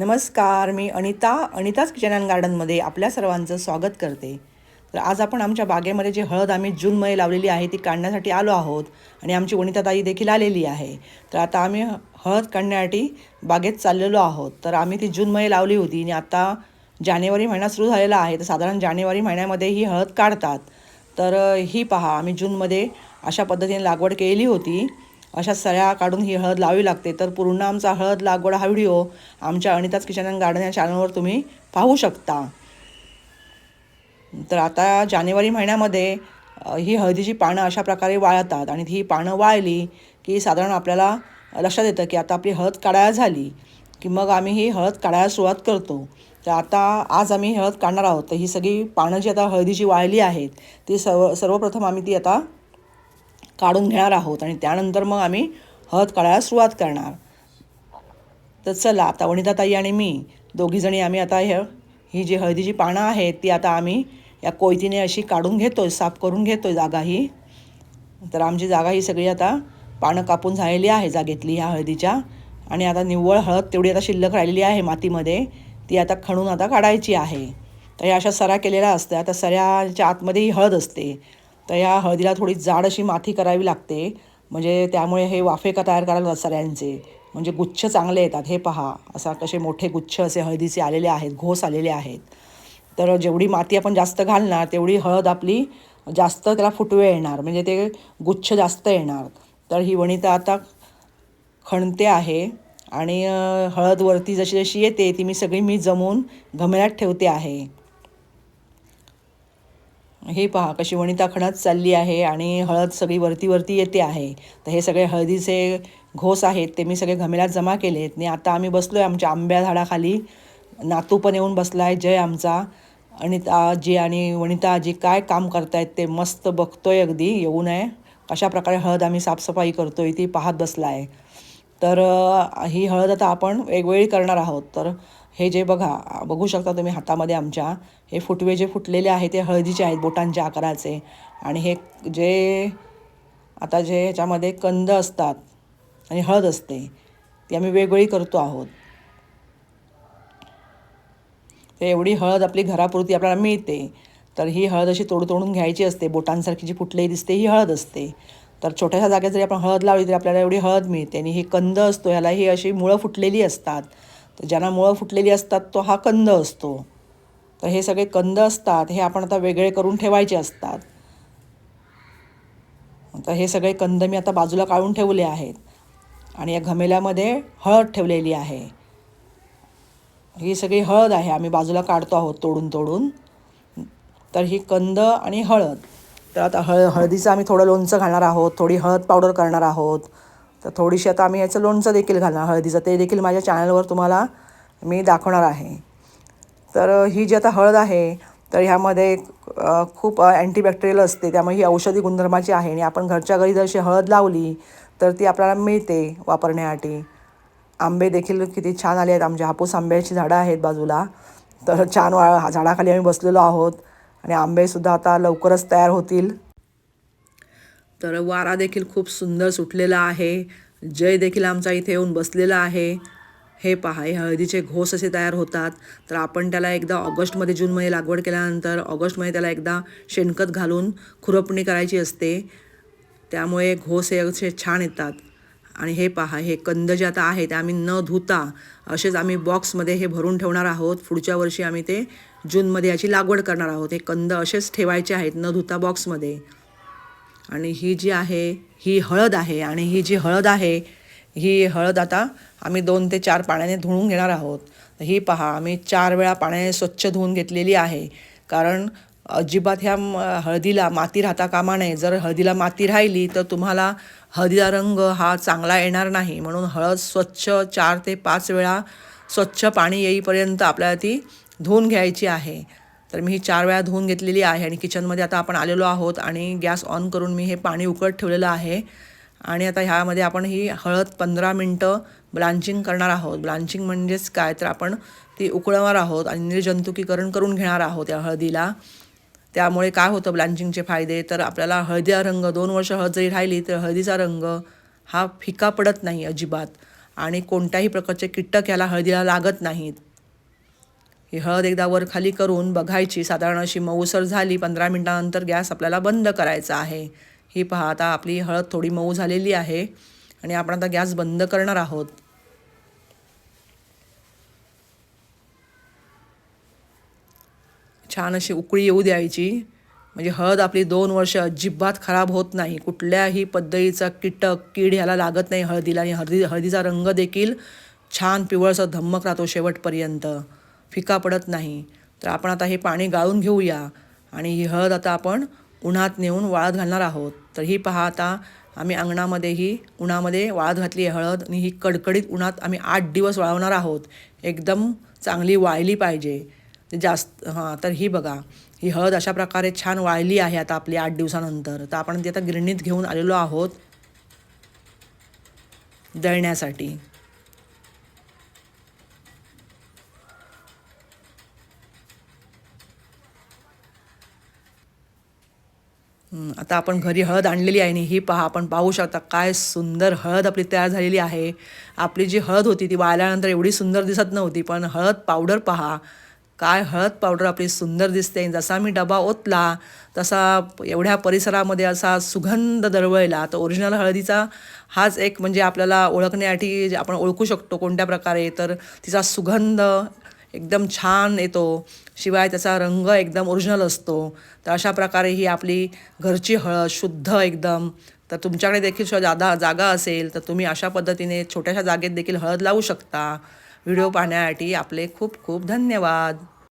नमस्कार मी अनिता अनिताच किचन अँड गार्डनमध्ये आपल्या सर्वांचं स्वागत करते. तर आज आपण आमच्या बागेमध्ये जी हळद आम्ही जूनमध्ये लावलेली आहे ती काढण्यासाठी आलो आहोत आणि आमची वनिताताई देखील आलेली आहे. तर आता आम्ही हळद काढण्यासाठी बागेत चाललेलो आहोत. तर आम्ही ती जूनमध्ये लावली होती आणि आता जानेवारी महिना सुरू झालेला आहे. तर साधारण जानेवारी महिन्यामध्ये ही हळद काढतात. तर ही पहा आम्ही जूनमध्ये अशा पद्धतीने लागवड केलेली होती. अशा सळ्या काढून ही हळद लावावी लागते. तर पूर्ण आमचा हळद लागवड हा व्हिडिओ आमच्या अनिताच किचन अँड गार्डन या चॅनलवर तुम्ही पाहू शकता. तर आता जानेवारी महिन्यामध्ये ही हळदीची पानं अशा प्रकारे वाळतात आणि ही पानं वाळली की साधारण आपल्याला लक्षात येतं की आता आपली हळद काढायला झाली की मग आम्ही ही हळद काढायला सुरुवात करतो. तर आता आज आम्ही हळद काढणार आहोत. तर ही सगळी पानं जी आता हळदीची वाळली आहेत ती सर्व सर्वप्रथम आम्ही ती आता काढून घेणार आहोत आणि त्यानंतर मग आम्ही हळद काढायला सुरुवात करणार. तर चला आता वनिताताई आणि मी दोघीजणी आम्ही आता हे ही जी हळदीची पानं आहेत ती आता आम्ही या कोयतीने अशी काढून घेतो आहे साफ करून घेतो आहे जागा ही. तर आमची जागा ही सगळी आता पानं कापून झालेली आहे जागेतली ह्या हळदीच्या. आणि आता निव्वळ हळद तेवढी आता शिल्लक राहिलेली आहे मातीमध्ये ती आता खणून आता काढायची आहे. तर ह्या अशा सऱ्या केलेल्या असतात. आता सऱ्याच्या आतमध्ये ही हळद असते. तर या हळदीला थोडी जाड अशी माती करावी लागते. म्हणजे त्यामुळे हे वाफेका तयार करायला सऱ्यांचे म्हणजे गुच्छ चांगले येतात हे पहा. असा कसे मोठे गुच्छ असे हळदीचे आलेले आहेत घोस आलेले आहेत. तर जेवढी माती आपण जास्त घालणार तेवढी हळद आपली जास्त त्याला फुटवे येणार. म्हणजे ते गुच्छ जास्त येणार. तर ही वणिता आता खणते आहे. आणि हळदवरती जशी जशी येते ती मी सगळी मी जमवून घमेल्यात ठेवते आहे. हे पहा कशी वणिता खणत चालली आहे आणि हळद सगळी वरती वरती येते आहे. तर हे सगळे हळदीचे घोस आहेत ते मी सगळे घमेल्यात जमा केले आहेत आणि आता आम्ही बसलो आहे आमच्या आंब्या झाडाखाली. नातू पण येऊन बसला आहे जय आमचा. अनिता आजी आणि वनिता आजी काय काम करतायत ते मस्त बघतोय अगदी येऊ नये. कशा प्रकारे हळद आम्ही साफसफाई करतोय ती पाहत बसला आहे तर ही हळद आता आपण वेगवेगळी करणार आहोत. तर हे जे बघा बघू शकता तुम्ही हातामध्ये आमच्या हे फुटवे जे फुटलेले आहेत ते हळदीचे आहेत बोटांच्या आकाराचे. आणि हे जे आता जे ह्याच्यामध्ये कंद असतात आणि हळद असते ती आम्ही वेगवेगळी करतो आहोत. ते एवढी हळद आपली घरापुरती आपल्याला मिळते. तर ही हळद अशी तोड तोडून घ्यायची असते बोटांसारखी जी फुटलेली दिसते ही हळद असते. तर छोट्याशा जागेत जरी आपण हळद लावली तरी आपल्याला एवढी हळद मिळते. आणि ही कंद असतो ह्याला ही अशी मुळं फुटलेली असतात. तर ज्यांना मुळं फुटलेली असतात तो हा कंद असतो. तर हे सगळे कंद असतात हे आपण आता वेगळे करून ठेवायचे असतात. तर हे सगळे कंद मी आता बाजूला काढून ठेवले आहेत. आणि या घमेल्यामध्ये हळद ठेवलेली आहे. ही सगळी हळद आहे आम्ही बाजूला काढतो आहोत तोडून तोडून. तर ही कंद आणि हळद. तर आता हळ हळदीचं आम्ही थोडं लोणचं घालणार आहोत थोडी हळद पावडर करणार आहोत. तर थोडीशी आता आम्ही याचं लोणचं देखील घालणार हळदीचं. ते देखील माझ्या चॅनलवर तुम्हाला मी दाखवणार आहे. तर ही जी आता हळद आहे तर ह्यामध्ये खूप अँटीबॅक्टेरियल असते. त्यामुळे ही औषधी गुणधर्माची आहे आणि आपण घरच्या घरी जर अशी हळद लावली तर ती आपल्याला मिळते वापरण्यासाठी. आंबे देखील किती छान आले आहेत. आमच्या हापूस आंब्याची झाडं आहेत बाजूला. तर छान वा झाडाखाली आम्ही बसलेलो आहोत आणि आंबेसुद्धा आता लवकरच तयार होतील. तर वारा देखील खूप सुंदर सुटलेला आहे. जय देखील आमचा इथे येऊन बसलेला आहे. हे पहा हे हळदीचे घोस असे तयार होतात. तर आपण त्याला एकदा ऑगस्टमध्ये जूनमध्ये लागवड केल्यानंतर ऑगस्टमध्ये त्याला एकदा शेणखत घालून खुरपणी करायची असते. त्यामुळे घोस हे असे छान येतात. आणि हे पहा हे कंद जे आता आहे ते आम्ही न धुता असेच आम्ही बॉक्समध्ये हे भरून ठेवणार आहोत. पुढच्या वर्षी आम्ही ते जूनमध्ये याची लागवड करणार आहोत. हे कंद असेच ठेवायचे आहेत न धुता बॉक्समध्ये. आणि ही जी आहे ही हळद आहे आणि ही जी हळद आहे ही हळद आता आम्ही दोन ते चार पाण्याने धुवून घेणार आहोत. ही पहा आम्ही चार वेळा पाण्याने स्वच्छ धुवून घेतलेली आहे. कारण अजिबात ह्या म- हळदीला माती राहता कामा नये. जर हळदीला माती राहिली तर तुम्हाला हळदीला रंग हा चांगला येणार नाही. म्हणून हळद स्वच्छ चार ते पाच वेळा स्वच्छ पाणी येईपर्यंत आपल्याला ती धुवून घ्यायची आहे. तर मी ही चार वेळा धुवून घेतलेली आहे आणि किचनमध्ये आता आपण आलेलो आहोत आणि गॅस ऑन करून मी हे पाणी उकळत ठेवलेलं आहे. आणि आता ह्यामध्ये आपण ही हळद पंधरा मिनटं ब्लांचिंग करणार आहोत. ब्लांचिंग म्हणजेच काय? तर आपण ती उकळवणार आहोत आणि निर्जंतुकीकरण करून घेणार आहोत या हळदीला. त्यामुळे काय होतं ब्लांचिंगचे फायदे? तर आपल्याला हळदीचा रंग दोन वर्ष हळद जरी राहिली तर हळदीचा रंग हा फिका पडत नाही अजिबात. आणि कोणत्याही प्रकारचे कीटक याला हळदीला लागत नाहीत. ही हळद एकदा वर खाली करून बघायची. साधारण अशी मऊसर झाली पंधरा मिनटानंतर गॅस आपल्याला बंद करायचा आहे. ही पहा आता आपली हळद थोडी मऊ झालेली आहे आणि आपण आता गॅस बंद करणार आहोत. छान अशी उकळी येऊ द्यायची. म्हणजे हळद आपली दोन वर्ष अजिबात खराब होत नाही. कुठल्याही पद्धतीचा कीटक कीड ह्याला लागत नाही हळदीला आणि हळदी हळदीचा रंग देखील छान पिवळसा धम्मक राहतो शेवटपर्यंत. फिका पडत नाही. तर आपण आता हे पाणी गाळून घेऊया आणि ही हळद आता आपण उन्हात नेऊन वाळत घालणार आहोत. तर ही पहा आता आम्ही अंगणामध्येही उन्हामध्ये वाळत घातली आहे हळद आणि ही कडकडीत उन्हात आम्ही आठ दिवस वाळवणार आहोत. एकदम चांगली वाळली पाहिजे. जास्त हां तर ही बघा ही हळद अशा प्रकारे छान वाळली आहे आता आपली आठ दिवसानंतर. तर आपण ती आता गिरणीत घेऊन आलेलो आहोत दळण्यासाठी. आता आपण घरी हळद आणलेली आहे आणि ही पहा आपण पाहू शकता काय सुंदर हळद आपली तयार झालेली आहे. आपली जी हळद होती ती वाळल्यानंतर एवढी सुंदर दिसत नव्हती पण हळद पावडर पहा. काय हळद पावडर आपली सुंदर दिसते. जसा मी डबा ओतला तसा एवढ्या परिसरामध्ये असा सुगंध दरवळला. तर ओरिजिनल हळदीचा हाच एक म्हणजे आपल्याला ओळखण्यासाठी जे आपण ओळखू शकतो कोणत्या प्रकारे तर तिचा सुगंध एकदम छान येतो. शिवाय त्याचा रंग एकदम ओरिजिनल असतो. तर अशा प्रकारे ही आपली घरची हळद शुद्ध एकदम. तर तुमच्याकडे देखील जादा जागा असेल तर तुम्ही अशा पद्धतीने छोट्याशा जागेत देखील हळद लावू शकता. व्हिडिओ पाहण्यासाठी आपले खूप खूप धन्यवाद.